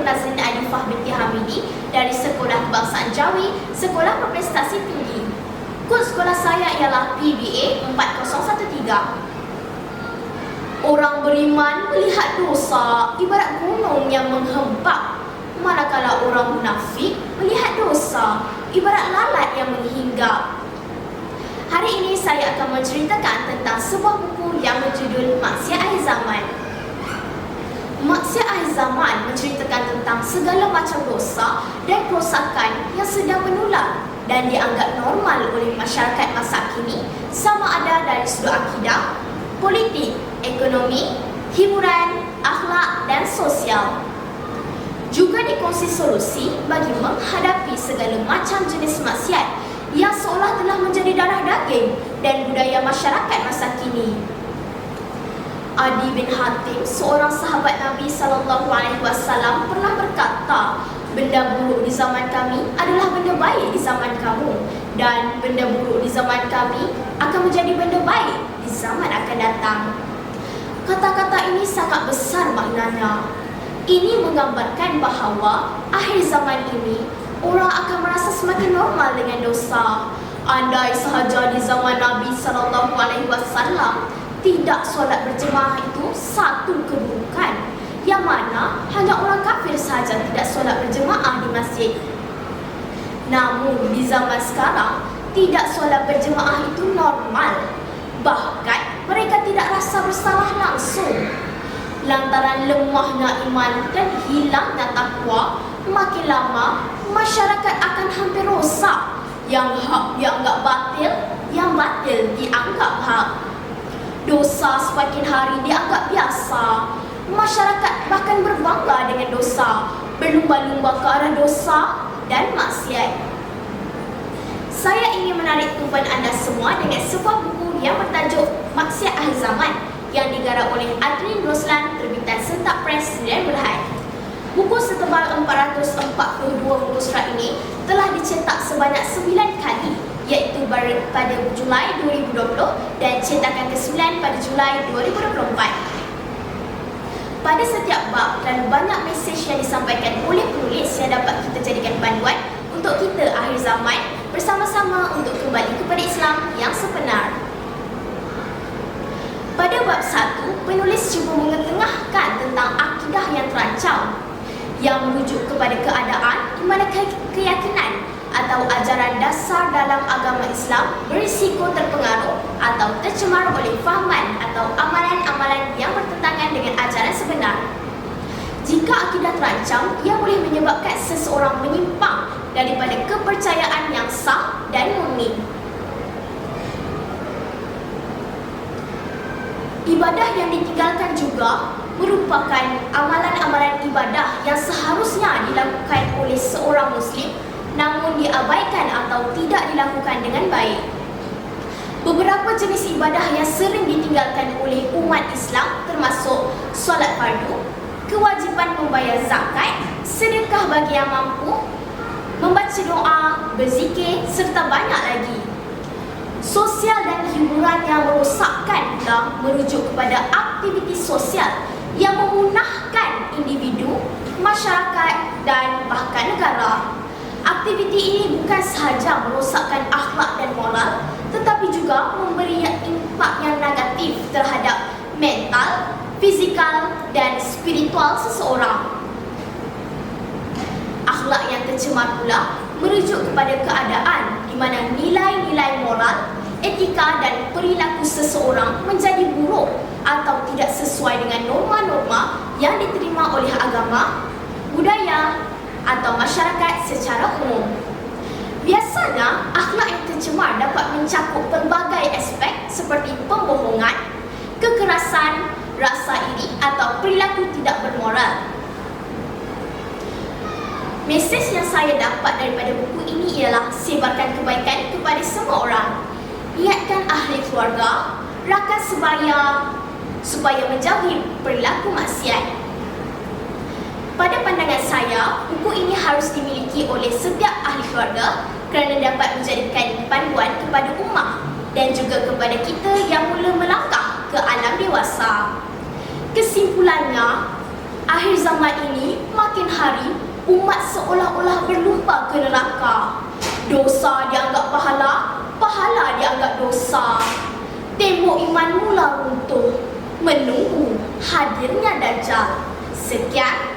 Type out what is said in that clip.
Nur Nazrin Alifah binti Hamidi dari Sekolah Kebangsaan Jawi, Sekolah Berprestasi Tinggi. Kod sekolah saya ialah PBA 4013. Orang beriman melihat dosa ibarat gunung yang menghempap. Manakala orang munafik melihat dosa ibarat lalat yang menghinggap. Hari ini saya akan menceritakan tentang sebuah buku yang berjudul Maksiat Akhir Zaman. Maksiat Akhir Zaman menceritakan tentang segala macam dosa dan kerosakan yang sedang menular dan dianggap normal oleh masyarakat masa kini sama ada dari sudut akidah, politik, ekonomi, hiburan, akhlak dan sosial. Juga dikongsi solusi bagi menghadapi segala macam jenis maksiat yang seolah telah menjadi darah daging dan budaya masyarakat masa kini. Adi bin Hatim, seorang sahabat Nabi sallallahu alaihi wasallam pernah berkata, benda buruk di zaman kami adalah benda baik di zaman kamu dan benda buruk di zaman kami akan menjadi benda baik di zaman akan datang. Kata-kata ini sangat besar maknanya. Ini menggambarkan bahawa akhir zaman ini orang akan merasa semakin normal dengan dosa. Andai sahaja di zaman Nabi sallallahu alaihi wasallam tidak solat berjemaah itu satu keburukan yang mana hanya orang kafir sahaja tidak solat berjemaah di masjid. Namun di zaman sekarang tidak solat berjemaah itu normal. Bahkan mereka tidak rasa bersalah langsung. Lantaran lemahnya iman dan hilangnya takwa, makin lama masyarakat akan hampir rosak. Yang hak dianggap batil, yang batil dianggap hak. Dosa semakin hari dianggap biasa. Masyarakat bahkan berbangga dengan dosa, berlumba-lumba ke arah dosa dan maksiat. Saya ingin menarik tumpuan anda semua dengan sebuah buku yang bertajuk Maksiat Akhir Zaman yang digarap oleh Adrin Roslan terbitan Sentak Press Sdn Berhad. Buku setebal 442 buku surat ini telah dicetak sebanyak 9 kali iaitu pada Julai 2020 dan cetakan ke-9 pada Julai 2024. Pada setiap bab, terlalu banyak mesej yang disampaikan oleh penulis yang dapat kita jadikan panduan untuk kita akhir zaman bersama-sama untuk kembali kepada Islam yang sebenar. Pada bab 1, penulis cuba mengetengahkan tentang akidah yang terancam yang merujuk kepada keadaan di mana keyakinan atau ajaran dasar dalam agama Islam berisiko terpengaruh atau tercemar oleh fahaman atau amalan-amalan yang bertentangan dengan ajaran sebenar. Jika akidah terancam, ia boleh menyebabkan seseorang menyimpang daripada kepercayaan yang sah dan murni. Ibadah yang ditinggalkan juga merupakan amalan-amalan ibadah yang seharusnya dilakukan oleh seorang Muslim namun diabaikan atau tidak dilakukan dengan baik. Beberapa jenis ibadah yang sering ditinggalkan oleh umat Islam termasuk solat fardu, kewajipan membayar zakat, sedekah bagi yang mampu, membaca doa, berzikir serta banyak lagi. Sosial dan hiburan yang merosakkan pula merujuk kepada aktiviti sosial yang memunahkan individu, masyarakat dan bahkan negara. Aktiviti ini bukan sahaja merosakkan akhlak dan moral tetapi juga memberi impak yang negatif terhadap mental, fizikal dan spiritual seseorang. Akhlak yang tercemar pula merujuk kepada keadaan di mana nilai-nilai moral, etika dan perilaku seseorang menjadi buruk atau tidak sesuai dengan norma-norma yang diterima oleh agama, budaya atau masyarakat secara umum. Biasanya, akhlak yang tercemar dapat mencakup pelbagai aspek seperti pembohongan, kekerasan, rasa iri atau perilaku tidak bermoral. Mesej yang saya dapat daripada buku ini ialah sebarkan kebaikan kepada semua orang. Ingatkan ahli keluarga, rakan sebaya supaya menjauhi perilaku maksiat. Pada saya, buku ini harus dimiliki oleh setiap ahli keluarga kerana dapat menjadikan panduan kepada umat dan juga kepada kita yang mula melangkah ke alam dewasa. Kesimpulannya, akhir zaman ini makin hari umat seolah-olah berlupa ke neraka. Dosa dianggap pahala, pahala dianggap dosa. Tembok iman mula runtuh, menunggu hadirnya Dajjal. Sekian